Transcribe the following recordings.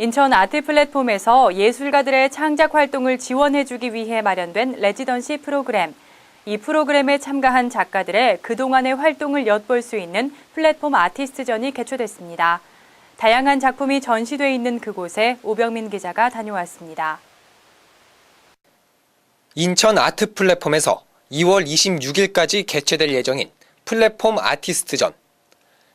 인천 아트 플랫폼에서 예술가들의 창작 활동을 지원해주기 위해 마련된 레지던시 프로그램. 이 프로그램에 참가한 작가들의 그동안의 활동을 엿볼 수 있는 플랫폼 아티스트전이 개최됐습니다. 다양한 작품이 전시돼 있는 그곳에 오병민 기자가 다녀왔습니다. 인천 아트 플랫폼에서 2월 26일까지 개최될 예정인 플랫폼 아티스트전.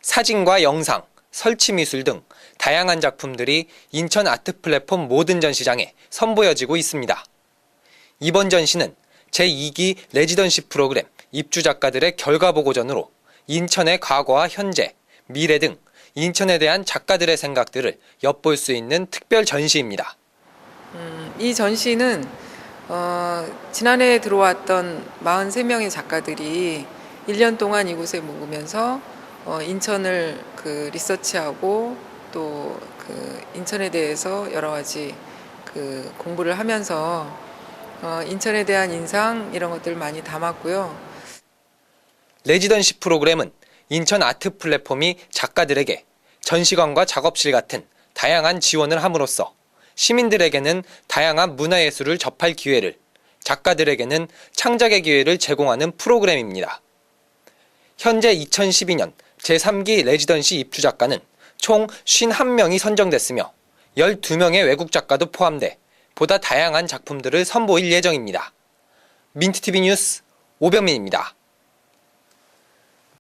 사진과 영상, 설치 미술 등 다양한 작품들이 인천 아트 플랫폼 모든 전시장에 선보여지고 있습니다. 이번 전시는 제2기 레지던시 프로그램 입주 작가들의 결과 보고전으로 인천의 과거와 현재, 미래 등 인천에 대한 작가들의 생각들을 엿볼 수 있는 특별 전시입니다. 이 전시는 어, 지난해 들어왔던 43명의 작가들이 1년 동안 이곳에 묵으면서 어, 인천을 그 리서치하고 또 그 인천에 대해서 여러 가지 그 공부를 하면서 어, 인천에 대한 인상 이런 것들 많이 담았고요. 레지던시 프로그램은 인천 아트 플랫폼이 작가들에게 전시관과 작업실 같은 다양한 지원을 함으로써 시민들에게는 다양한 문화예술을 접할 기회를, 작가들에게는 창작의 기회를 제공하는 프로그램입니다. 현재 2012년 제3기 레지던시 입주 작가는 총 51명이 선정됐으며 12명의 외국 작가도 포함돼 보다 다양한 작품들을 선보일 예정입니다. 민트TV 뉴스 오병민입니다.